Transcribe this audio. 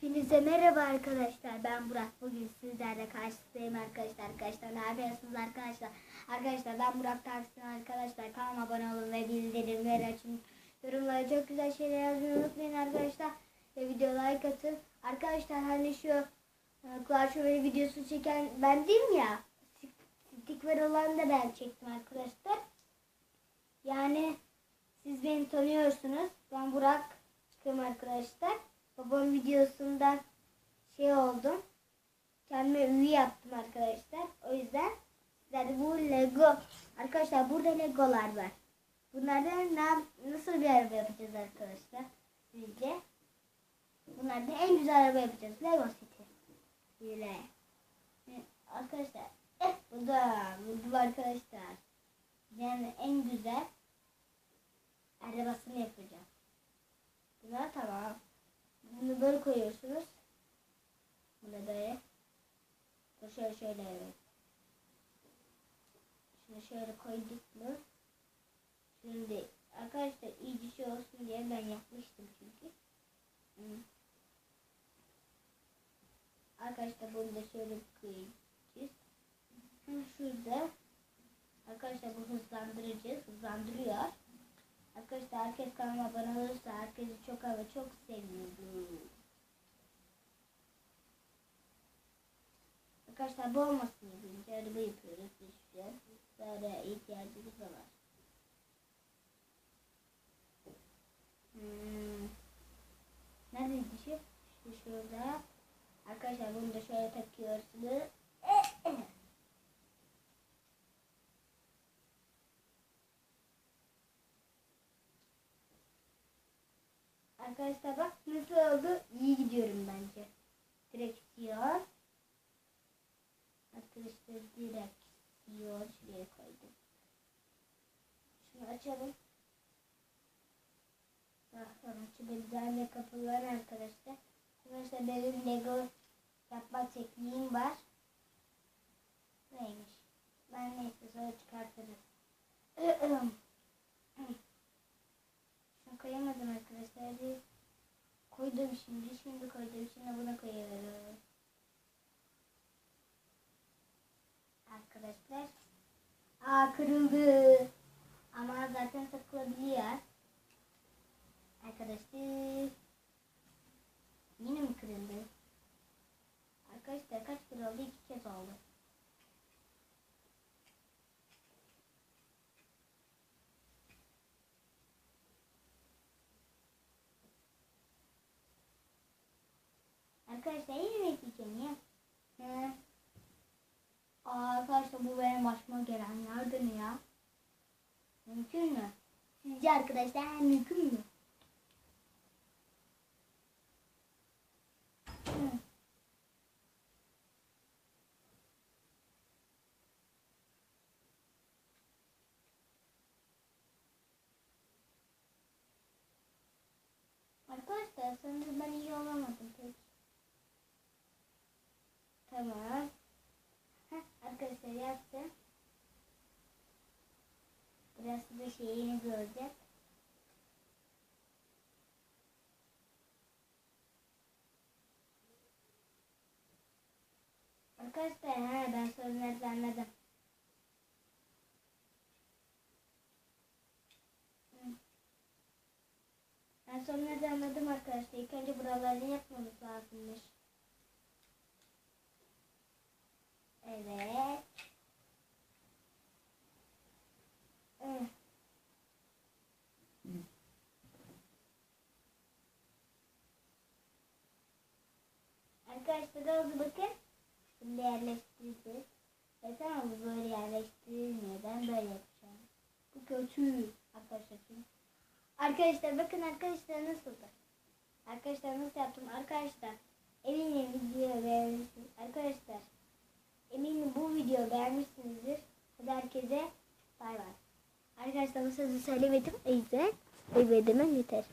Hepinize merhaba arkadaşlar. Ben Burak. Bugün sizlerle karşınızdayım arkadaşlar. Arkadaşlar ne yapıyorsunuz arkadaşlar? Arkadaşlar ben Burak Taksin arkadaşlar. Kanalıma abone olun ve bildirimleri açın. Yorumlara çok güzel şeyler yazmayı unutmayın arkadaşlar. Ve video like atın. Arkadaşlar hani şu e, Clash Royale videosu çeken ben değilim ya. Stick var olan da ben çektim arkadaşlar. Yani siz beni tanıyorsunuz. Ben Burak arkadaşlar. Babam videosunda şey oldum. Kendime üye yaptım arkadaşlar. O yüzden sizlere bu Lego. Arkadaşlar burada Legolar var. Bunlardan ne, nasıl bir araba yapacağız arkadaşlar? Sizce? Bunlardan en güzel araba yapacağız. Lego City. Böyle. Arkadaşlar. Eh, bu da. Bu da arkadaşlar. Yani en güzel arabasını yapacağım. Buna tamam. Bunu böyle koyuyorsunuz. Bunu böyle. Bu şöyle şöyle evet. Şunu şöyle koyduk mu? Şimdi arkadaşlar iyice şey olsun diye ben yapmıştım çünkü. Hı. Arkadaşlar bunu da şöyle koyacağız. Şurada. Arkadaşlar bu hızlandıracağız. Hızlandırıyor. Arkadaşlar herkes kanalıma abone olursa herkesi çok ama çok seviyorum. Arkadaşlar bu olmasın yapınca araba yapıyoruz işte. Böyle ihtiyacımız var. Hmm. Neredeydi şu? Şu şurada. Arkadaşlar bunu da şöyle takıyorsunuz. Arkadaşlar bak nasıl oldu? İyi gidiyorum bence. Direksiyon. Arkadaşlar direksiyon şuraya koydum. Şunu açalım. Daha sonra şu güzel ve kapılar arkadaşlar. Arkadaşlar benim Lego yapma tekniğim var. Neymiş? Ben neyse sonra çıkartırız. Şunu koyamadım Bir koydum şimdi. Şimdi koydum. Şimdi buna koyuyorum. Arkadaşlar. Aa kırıldı. Ama zaten takılabiliyor. Arkadaşlar. Yine mi kırıldı? Arkadaşlar kaç kere oldu? İki kez oldu. Arkadaşlar yine mi diyeceğim ya? He. Aa, arkadaşlar bu benim başıma gelenlerden ya. Mümkün mü? Sizce arkadaşlar mümkün mü? Arkadaşlar sanırım ben iyi olamadım pek. Tamam. Heh, arkadaşlar yaptım. Biraz da şeyini göreceğiz. Arkadaşlar he, ben sorunları anladım. Ben sorunları anladım arkadaşlar. İlk önce buralarını yapmamız lazımmış. Evet. Evet. Arkadaşlar oldu bakın. Şimdi yerleştireceğiz. E tamam bu böyle yerleştirilmiyor. Ben böyle yapacağım. Bu kötü. Arkadaşlar. Arkadaşlar bakın arkadaşlar nasıldı? Arkadaşlar nasıl yaptım? Arkadaşlar eminim video beğenmişsiniz. Arkadaşlar eminim bu videoyu beğenmişsinizdir. Hadi herkese bay bay. Arkadaşlar bu sözü söylemedim. O yüzden söylemem yeter.